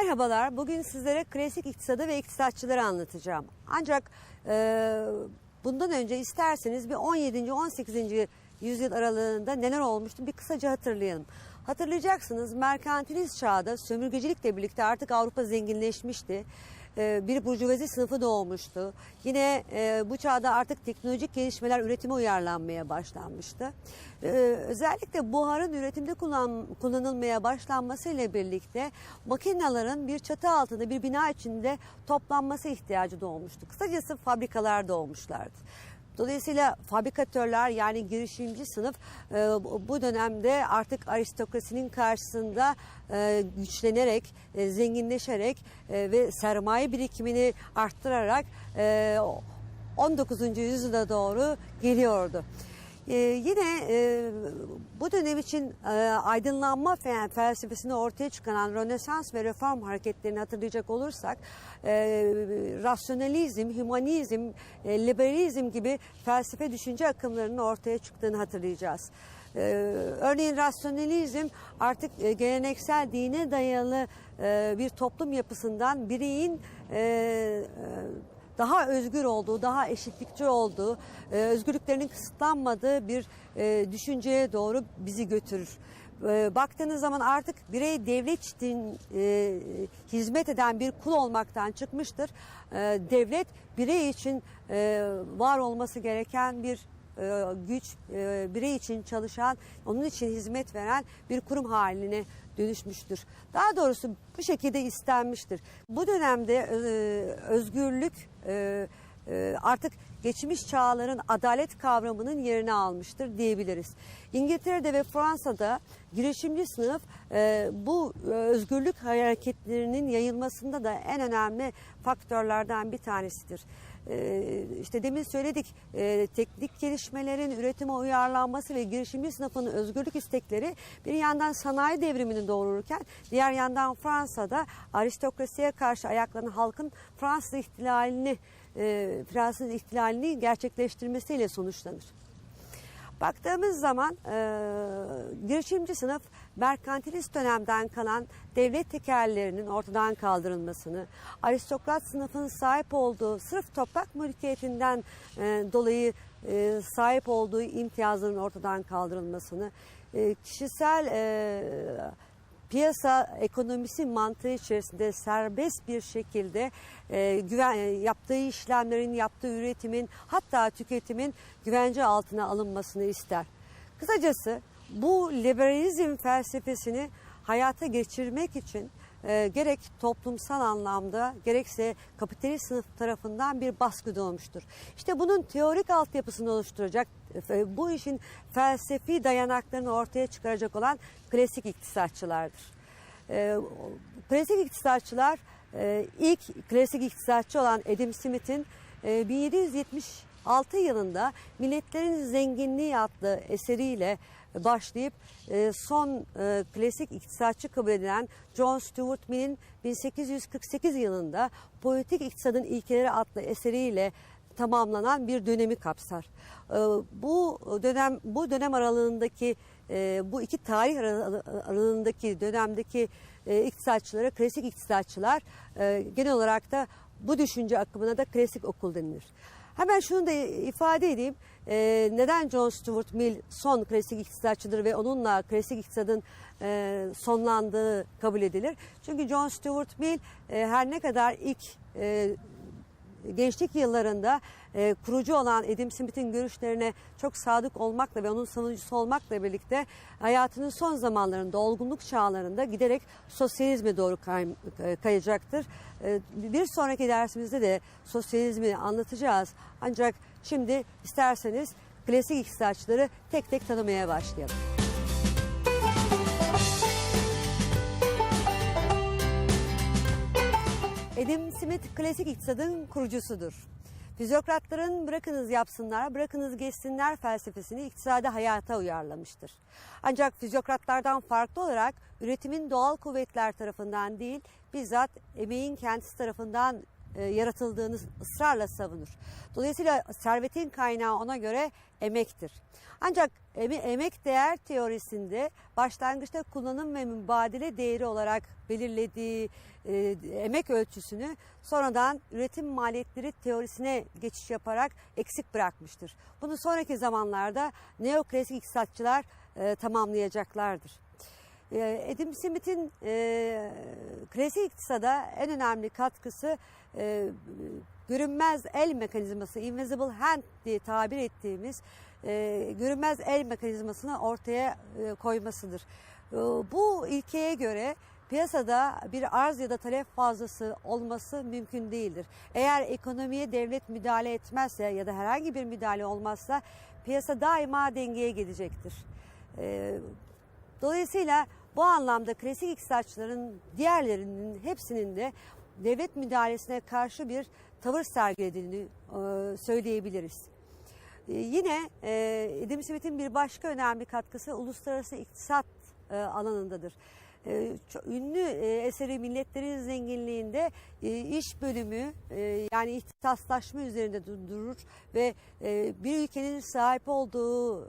Merhabalar, bugün sizlere klasik iktisadı ve iktisatçıları anlatacağım. Ancak e, bundan önce isterseniz bir 17. 18. yüzyıl aralığında neler olmuştu bir kısaca hatırlayalım. Hatırlayacaksınız merkantilist çağda sömürgecilikle birlikte artık Avrupa zenginleşmişti. E, bir burjuvazi sınıfı doğmuştu. Yine e, bu çağda artık teknolojik gelişmeler üretime uyarlanmaya başlanmıştı. E, özellikle buharın üretimde kullan, kullanılmaya başlanmasıyla birlikte makinelerin bir çatı altında bir bina içinde toplanması ihtiyacı doğmuştu. Kısacası fabrikalar doğmuşlardı. Dolayısıyla fabrikatörler yani girişimci sınıf e, bu dönemde artık aristokrasinin karşısında e, güçlenerek, e, zenginleşerek ve sermaye birikimini arttırarak e, 19. yüzyıla doğru geliyordu. Ee, yine e, bu dönem için e, aydınlanma fe- felsefesini ortaya çıkaran Rönesans ve reform hareketlerini hatırlayacak olursak e, rasyonalizm, hümanizm, e, liberalizm gibi felsefe düşünce akımlarının ortaya çıktığını hatırlayacağız. Ee, örneğin rasyonalizm artık e, geleneksel dine dayalı e, bir toplum yapısından bireyin e, e, daha özgür olduğu, daha eşitlikçi olduğu, e, özgürlüklerinin kısıtlanmadığı bir e, düşünceye doğru bizi götürür. E, Baktığınız zaman artık birey devlet için hizmet eden bir kul olmaktan çıkmıştır. Devlet birey için var olması gereken bir güç, birey için çalışan, onun için hizmet veren bir kurum haline dönüşmüştür. Daha doğrusu bu şekilde istenmiştir. Bu dönemde özgürlük e, e, artık geçmiş çağların adalet kavramının yerini almıştır diyebiliriz. İngiltere'de ve Fransa'da girişimci sınıf e, bu e, özgürlük hareketlerinin yayılmasında da en önemli faktörlerden bir tanesidir. Ee, işte demin söyledik e, teknik gelişmelerin üretime uyarlanması ve girişimci sınıfının özgürlük istekleri bir yandan sanayi devrimini doğururken diğer yandan Fransa'da aristokrasiye karşı ayaklanan halkın Fransız ihtilalini e, Fransız ihtilalini gerçekleştirmesiyle sonuçlanır. Baktığımız zaman e, girişimci sınıf merkantilist dönemden kalan devlet tekerlerinin ortadan kaldırılmasını, aristokrat sınıfın sahip olduğu sırf toprak mülkiyetinden e, dolayı e, sahip olduğu imtiyazların ortadan kaldırılmasını, e, kişisel e, piyasa ekonomisi mantığı içerisinde serbest bir şekilde e, güven yaptığı işlemlerin, yaptığı üretimin hatta tüketimin güvence altına alınmasını ister. Kısacası bu liberalizm felsefesini hayata geçirmek için e, gerek toplumsal anlamda gerekse kapitalist sınıf tarafından bir baskı doğmuştur. İşte bunun teorik altyapısını oluşturacak, e, bu işin felsefi dayanaklarını ortaya çıkaracak olan klasik iktisatçılardır. E, klasik iktisatçılar e, ilk klasik iktisatçı olan Adam Smith'in e, 1776 yılında Milletlerin Zenginliği adlı eseriyle başlayıp e, son e, klasik iktisatçı kabul edilen John Stuart Mill'in 1848 yılında Politik İktisadın İlkeleri adlı eseriyle tamamlanan bir dönemi kapsar. E, Bu dönem bu dönem aralığındaki e, bu iki tarih ara- aralığındaki dönemdeki e, iktisatçılara klasik iktisatçılar e, genel olarak da bu düşünce akımına da klasik okul denilir. Hemen şunu da ifade edeyim. Neden John Stuart Mill son klasik iktisatçıdır ve onunla klasik iktisadın sonlandığı kabul edilir? Çünkü John Stuart Mill her ne kadar ilk gençlik yıllarında e, kurucu olan Adam Smith'in görüşlerine çok sadık olmakla ve onun savunucusu olmakla birlikte hayatının son zamanlarında, olgunluk çağlarında giderek sosyalizme doğru kay, e, kayacaktır. E, bir sonraki dersimizde de sosyalizmi anlatacağız. Ancak şimdi isterseniz klasik iktisatçıları tek tek tanımaya başlayalım. Adam Smith klasik iktisadın kurucusudur. Fizyokratların bırakınız yapsınlar, bırakınız geçsinler felsefesini iktisada hayata uyarlamıştır. Ancak fizyokratlardan farklı olarak üretimin doğal kuvvetler tarafından değil, bizzat emeğin kendisi tarafından e, yaratıldığını ısrarla savunur. Dolayısıyla servetin kaynağı ona göre emektir. Ancak eme- emek değer teorisinde başlangıçta kullanım ve mübadele değeri olarak belirlediği e, emek ölçüsünü sonradan üretim maliyetleri teorisine geçiş yaparak eksik bırakmıştır. Bunu sonraki zamanlarda neoklasik iktisatçılar e, tamamlayacaklardır. E, Adam Smith'in klasik iktisada en önemli katkısı e, görünmez el mekanizması, invisible hand diye tabir ettiğimiz e, görünmez el mekanizmasını ortaya e, koymasıdır. E, bu ilkeye göre piyasada bir arz ya da talep fazlası olması mümkün değildir. Eğer ekonomiye devlet müdahale etmezse ya da herhangi bir müdahale olmazsa piyasa daima dengeye gelecektir. E, Dolayısıyla bu anlamda klasik iktisatçıların diğerlerinin hepsinin de devlet müdahalesine karşı bir tavır sergilediğini e, söyleyebiliriz. E, Yine e, Adam Smith'in bir başka önemli katkısı uluslararası iktisat alanındadır. Ünlü eseri Milletlerin Zenginliğinde iş bölümü yani ihtisaslaşma üzerinde dur- durur ve bir ülkenin sahip olduğu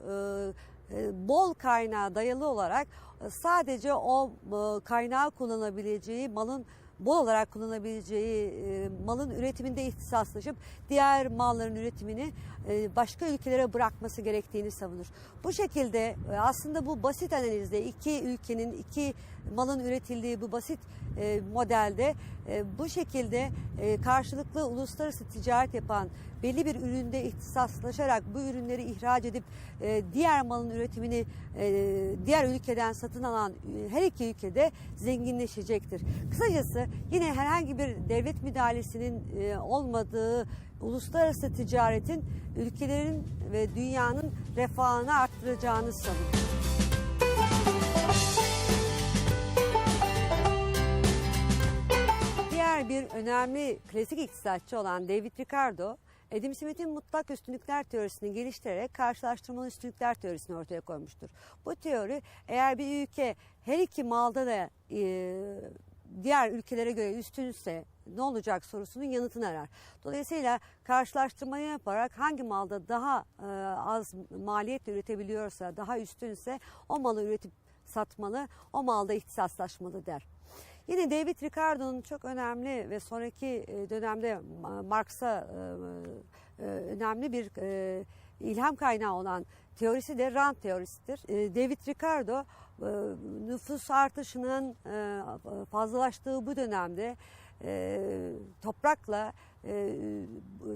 bol kaynağa dayalı olarak sadece o e, kaynağı kullanabileceği malın bol olarak kullanabileceği e, malın üretiminde ihtisaslaşıp diğer malların üretimini başka ülkelere bırakması gerektiğini savunur. Bu şekilde e, aslında bu basit analizde iki ülkenin iki malın üretildiği bu basit e, modelde e, bu şekilde e, karşılıklı uluslararası ticaret yapan belli bir üründe ihtisaslaşarak bu ürünleri ihraç edip e, diğer malın üretimini e, diğer ülkeden satın alan e, her iki ülkede zenginleşecektir. Kısacası yine herhangi bir devlet müdahalesinin e, olmadığı uluslararası ticaretin ülkelerin ve dünyanın refahını arttıracağını savunur. Diğer bir önemli klasik iktisatçı olan David Ricardo, Adam Smith'in mutlak üstünlükler teorisini geliştirerek karşılaştırmalı üstünlükler teorisini ortaya koymuştur. Bu teori eğer bir ülke her iki malda da e, diğer ülkelere göre üstünse ne olacak sorusunun yanıtını arar. Dolayısıyla karşılaştırmayı yaparak hangi malda daha e, az maliyetle üretebiliyorsa, daha üstünse o malı üretip satmalı, o malda ihtisaslaşmalı der. Yine David Ricardo'nun çok önemli ve sonraki e, dönemde Marx'a e, e, önemli bir ilham kaynağı olan teorisi de rant teorisidir. David Ricardo nüfus artışının fazlalaştığı bu dönemde e, toprakla e,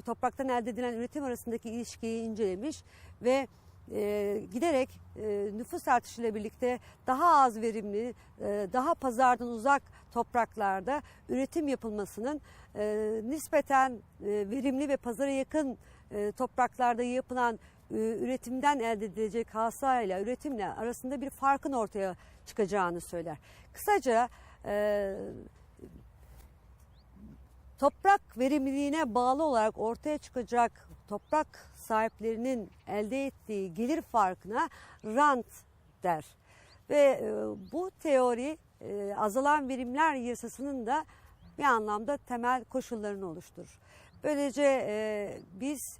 topraktan elde edilen üretim arasındaki ilişkiyi incelemiş ve e, giderek e, nüfus artışıyla birlikte daha az verimli, e, daha pazardan uzak topraklarda üretim yapılmasının e, nispeten e, verimli ve pazara yakın e, topraklarda yapılan e, üretimden elde edilecek hasayla üretimle arasında bir farkın ortaya çıkacağını söyler. Kısaca e, toprak verimliliğine bağlı olarak ortaya çıkacak toprak sahiplerinin elde ettiği gelir farkına rant der. Ve e, bu teori e, azalan verimler yasasının da bir anlamda temel koşullarını oluşturur. Böylece e, biz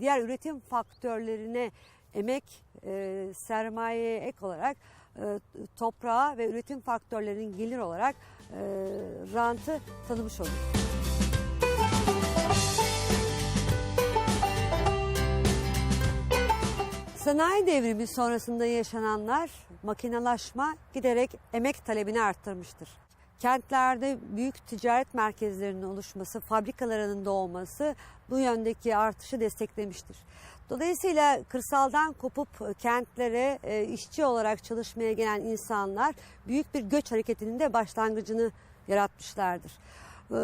diğer üretim faktörlerine emek, e, sermayeye ek olarak e, toprağa ve üretim faktörlerinin gelir olarak rantı tanımış oluruz. Sanayi devrimi sonrasında yaşananlar makinalaşma giderek emek talebini arttırmıştır. Kentlerde büyük ticaret merkezlerinin oluşması, fabrikalarının doğması bu yöndeki artışı desteklemiştir. Dolayısıyla kırsaldan kopup e, kentlere e, işçi olarak çalışmaya gelen insanlar büyük bir göç hareketinin de başlangıcını yaratmışlardır. Ee,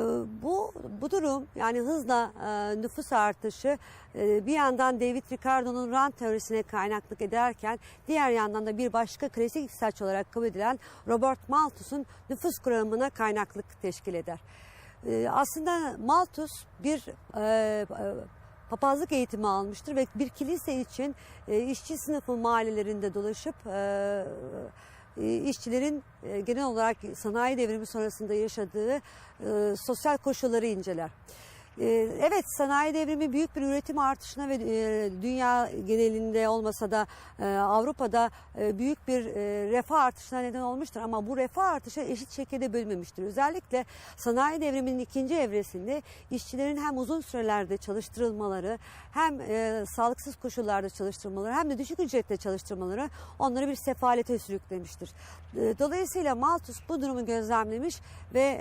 Bu, bu durum yani hızla e, nüfus artışı e, bir yandan David Ricardo'nun rant teorisine kaynaklık ederken diğer yandan da bir başka klasik iktisatçı olarak kabul edilen Robert Malthus'un nüfus kuramına kaynaklık teşkil eder. Ee, Aslında Malthus bir e, papazlık eğitimi almıştır ve bir kilise için işçi sınıfı mahallelerinde dolaşıp işçilerin e, genel olarak sanayi devrimi sonrasında yaşadığı e, sosyal koşulları inceler. E, Evet sanayi devrimi büyük bir üretim artışına ve e, dünya genelinde olmasa da e, Avrupa'da e, büyük bir refah artışına neden olmuştur ama bu refah artışı eşit şekilde bölünmemiştir. Özellikle sanayi devriminin ikinci evresinde işçilerin hem uzun sürelerde çalıştırılmaları hem sağlıksız koşullarda çalıştırmaları hem de düşük ücretle çalıştırmaları onları bir sefalete sürüklemiştir. Dolayısıyla Malthus bu durumu gözlemlemiş ve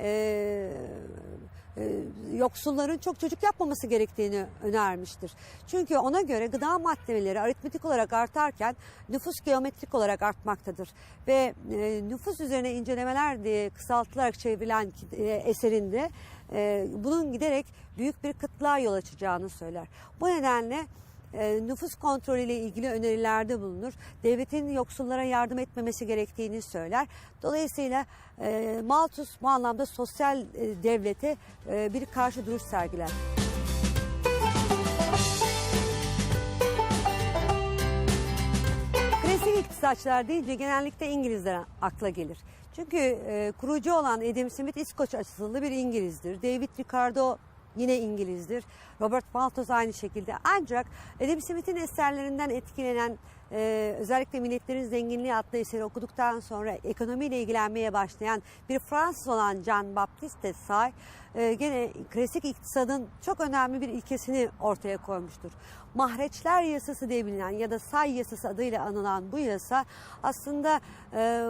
yoksulların çok çocuk yapmaması gerektiğini önermiştir. Çünkü ona göre gıda maddeleri aritmetik olarak artarken nüfus geometrik olarak artmaktadır. Ve e, nüfus üzerine incelemeler diye kısaltılarak çevrilen e, eserinde e, bunun giderek büyük bir kıtlığa yol açacağını söyler. Bu nedenle e, nüfus kontrolü ile ilgili önerilerde bulunur. Devletin yoksullara yardım etmemesi gerektiğini söyler. Dolayısıyla e, Malthus bu anlamda sosyal e, devlete e, bir karşı duruş sergiler. Klasik iktisatçılar deyince genellikle İngilizler akla gelir. Çünkü e, kurucu olan Adam Smith İskoç asıllı bir İngilizdir. David Ricardo yine İngilizdir. Robert Malthus aynı şekilde. Ancak Adam Smith'in eserlerinden etkilenen e, özellikle Milletlerin Zenginliği adlı eseri okuduktan sonra ekonomiyle ilgilenmeye başlayan bir Fransız olan Jean Baptiste Say e, gene klasik iktisadın çok önemli bir ilkesini ortaya koymuştur. Mahreçler yasası diye bilinen ya da say yasası adıyla anılan bu yasa aslında e,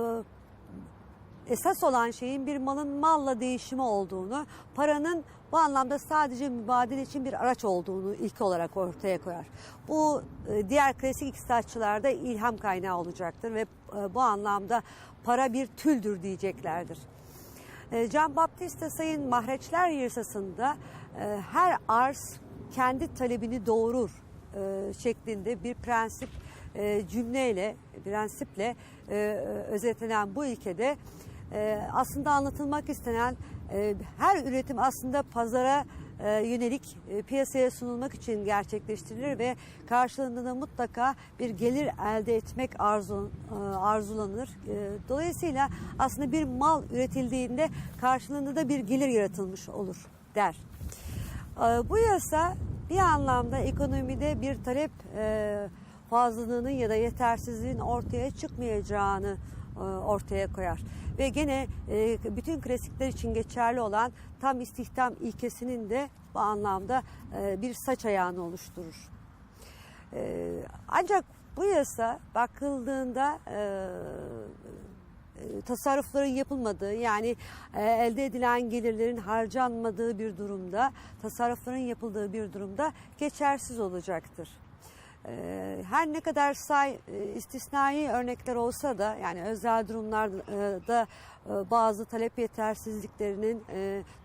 esas olan şeyin bir malın malla değişimi olduğunu, paranın bu anlamda sadece mübadele için bir araç olduğunu ilk olarak ortaya koyar. Bu e, diğer klasik iktisatçılarda ilham kaynağı olacaktır ve e, bu anlamda para bir tüldür diyeceklerdir. E, Jean Baptiste Say'ın mahreçler yasasında her arz kendi talebini doğurur şeklinde bir prensip cümleyle, prensiple özetlenen bu ilkede e, aslında anlatılmak istenen e, her üretim aslında pazara e, yönelik e, piyasaya sunulmak için gerçekleştirilir ve karşılığında da mutlaka bir gelir elde etmek arzu, arzulanır. Dolayısıyla aslında bir mal üretildiğinde karşılığında da bir gelir yaratılmış olur der. Bu yasa bir anlamda ekonomide bir talep e, fazlalığının ya da yetersizliğin ortaya çıkmayacağını ortaya koyar. Ve gene e, bütün klasikler için geçerli olan tam istihdam ilkesinin de bu anlamda e, bir saç ayağını oluşturur. E, Ancak bu yasa bakıldığında e, e, tasarrufların yapılmadığı yani e, elde edilen gelirlerin harcanmadığı bir durumda, tasarrufların yapıldığı bir durumda geçersiz olacaktır. Her ne kadar say istisnai örnekler olsa da yani özel durumlarda bazı talep yetersizliklerinin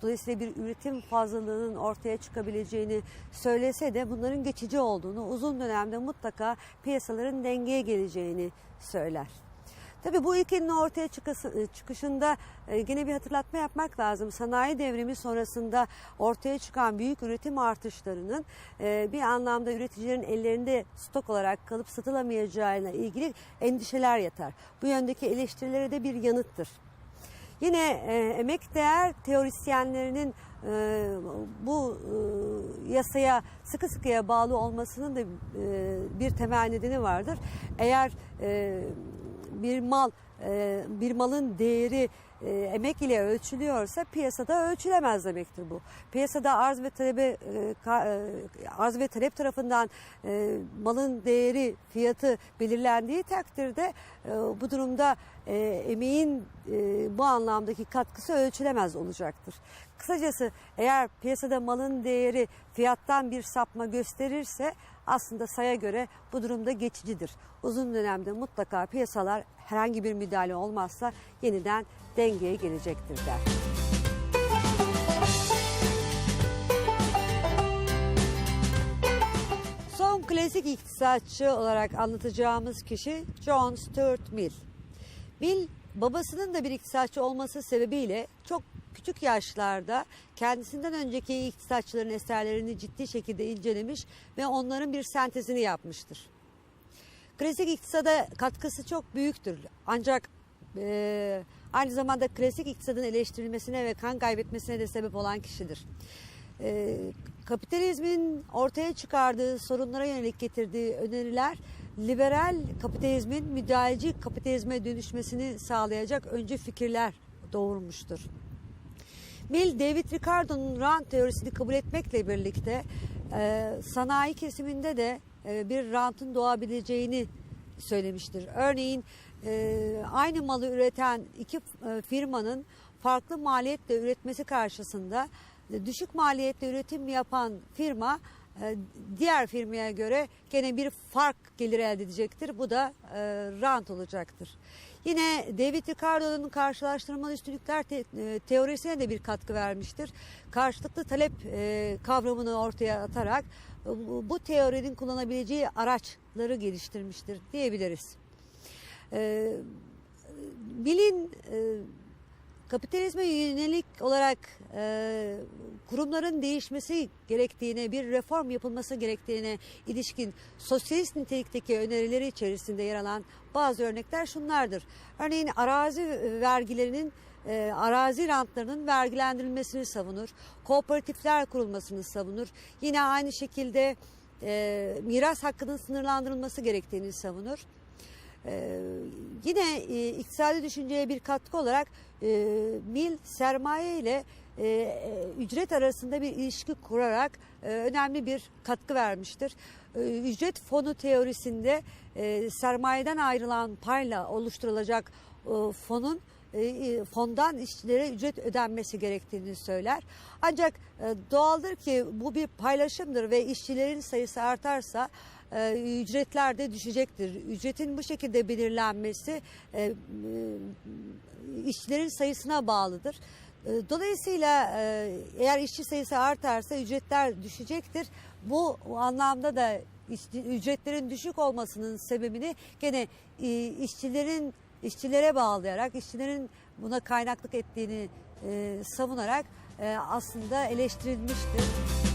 dolayısıyla bir üretim fazlalığının ortaya çıkabileceğini söylese de bunların geçici olduğunu, uzun dönemde mutlaka piyasaların dengeye geleceğini söyler. Tabii bu ilkenin ortaya çıkısı- çıkışında e, gene bir hatırlatma yapmak lazım. Sanayi devrimi sonrasında ortaya çıkan büyük üretim artışlarının e, bir anlamda üreticilerin ellerinde stok olarak kalıp satılamayacağına ilgili endişeler yatar. Bu yöndeki eleştirilere de bir yanıttır. Yine e, emek değer teorisyenlerinin e, bu e, yasaya sıkı sıkıya bağlı olmasının da e, bir temel nedeni vardır. Eğer e, bir mal e, bir malın değeri e, emek ile ölçülüyorsa piyasada ölçülemez demektir bu. Piyasada arz ve talebe e, arz ve talep tarafından malın değeri fiyatı belirlendiği takdirde bu durumda emeğin bu anlamdaki katkısı ölçülemez olacaktır. Kısacası eğer piyasada malın değeri fiyattan bir sapma gösterirse aslında saya göre bu durumda geçicidir. Uzun dönemde mutlaka piyasalar herhangi bir müdahale olmazsa yeniden dengeye gelecektir der. Son klasik iktisatçı olarak anlatacağımız kişi John Stuart Mill. Mill babasının da bir iktisatçı olması sebebiyle çok küçük yaşlarda kendisinden önceki iktisatçıların eserlerini ciddi şekilde incelemiş ve onların bir sentezini yapmıştır. Klasik iktisada katkısı çok büyüktür. Ancak e, aynı zamanda klasik iktisadın eleştirilmesine ve kan kaybetmesine de sebep olan kişidir. E, kapitalizmin ortaya çıkardığı sorunlara yönelik getirdiği öneriler liberal kapitalizmin müdahaleci kapitalizme dönüşmesini sağlayacak önce fikirler doğurmuştur. Mill, David Ricardo'nun rant teorisini kabul etmekle birlikte e, sanayi kesiminde de e, bir rantın doğabileceğini söylemiştir. Örneğin e, aynı malı üreten iki e, firmanın farklı maliyetle üretmesi karşısında e, düşük maliyetle üretim yapan firma diğer firmaya göre gene bir fark gelir elde edecektir. Bu da e, rant olacaktır. Yine David Ricardo'nun karşılaştırmalı üstünlükler e, teorisine de bir katkı vermiştir. Karşılıklı talep e, kavramını ortaya atarak bu- teorinin kullanabileceği araçları geliştirmiştir diyebiliriz. Bill'in e, kapitalizme yönelik olarak e, kurumların değişmesi gerektiğine, bir reform yapılması gerektiğine ilişkin sosyalist nitelikteki önerileri içerisinde yer alan bazı örnekler şunlardır. Örneğin arazi vergilerinin e, arazi rantlarının vergilendirilmesini savunur. Kooperatifler kurulmasını savunur. Yine aynı şekilde e, miras hakkının sınırlandırılması gerektiğini savunur. Ee, yine e, iktisadi düşünceye bir katkı olarak e, mil sermaye ile e, e, ücret arasında bir ilişki kurarak e, önemli bir katkı vermiştir. E, ücret fonu teorisinde e, sermayeden ayrılan payla oluşturulacak e, fonun e, e, fondan işçilere ücret ödenmesi gerektiğini söyler. Ancak doğaldır ki bu bir paylaşımdır ve işçilerin sayısı artarsa e, ücretler de düşecektir. Ücretin bu şekilde belirlenmesi e, e, işçilerin sayısına bağlıdır. E, Dolayısıyla eğer işçi sayısı artarsa ücretler düşecektir. Bu anlamda da ücretlerin düşük olmasının sebebini gene işçilerin işçilere bağlayarak, işçilerin buna kaynaklık ettiğini savunarak aslında eleştirilmiştir.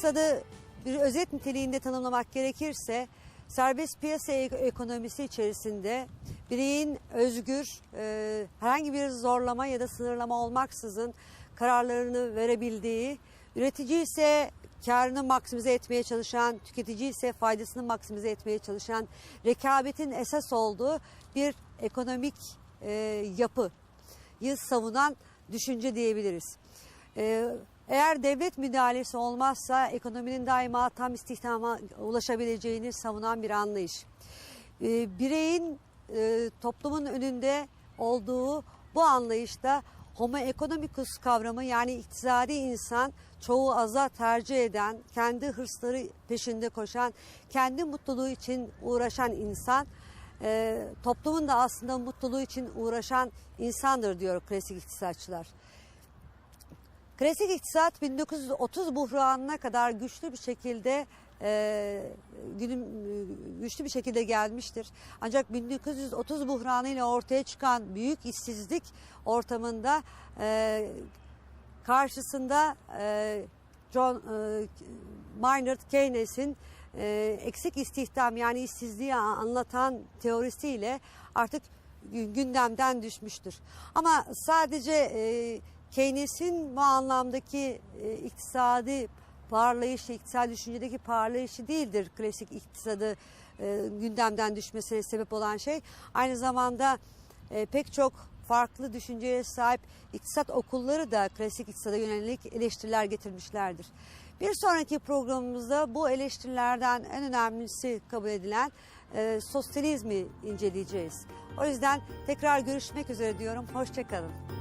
İktisadı bir özet niteliğinde tanımlamak gerekirse serbest piyasa ek- ekonomisi içerisinde bireyin özgür, e, herhangi bir zorlama ya da sınırlama olmaksızın kararlarını verebildiği, üretici ise karını maksimize etmeye çalışan, tüketici ise faydasını maksimize etmeye çalışan, rekabetin esas olduğu bir ekonomik e, yapıyı savunan düşünce diyebiliriz. Ee, eğer devlet müdahalesi olmazsa ekonominin daima tam istihdama ulaşabileceğini savunan bir anlayış. Ee, bireyin e, toplumun önünde olduğu bu anlayışta homo economicus kavramı yani iktisadi insan çoğu aza tercih eden, kendi hırsları peşinde koşan, kendi mutluluğu için uğraşan insan e, toplumun da aslında mutluluğu için uğraşan insandır diyor klasik iktisatçılar. Klasik iktisat 1930 buhranına kadar güçlü bir şekilde e, günüm e, güçlü bir şekilde gelmiştir. Ancak 1930 buhranı ile ortaya çıkan büyük işsizlik ortamında e, karşısında e, John e, Maynard Keynes'in e, eksik istihdam yani işsizliği anlatan teorisiyle artık gündemden düşmüştür. Ama sadece e, Keynes'in bu anlamdaki e, iktisadi parlayışı, iktisadi düşüncedeki parlayışı değildir klasik iktisadı e, gündemden düşmesine sebep olan şey. Aynı zamanda e, pek çok farklı düşünceye sahip iktisat okulları da klasik iktisada yönelik eleştiriler getirmişlerdir. Bir sonraki programımızda bu eleştirilerden en önemlisi kabul edilen e, sosyalizmi inceleyeceğiz. O yüzden tekrar görüşmek üzere diyorum. Hoşçakalın.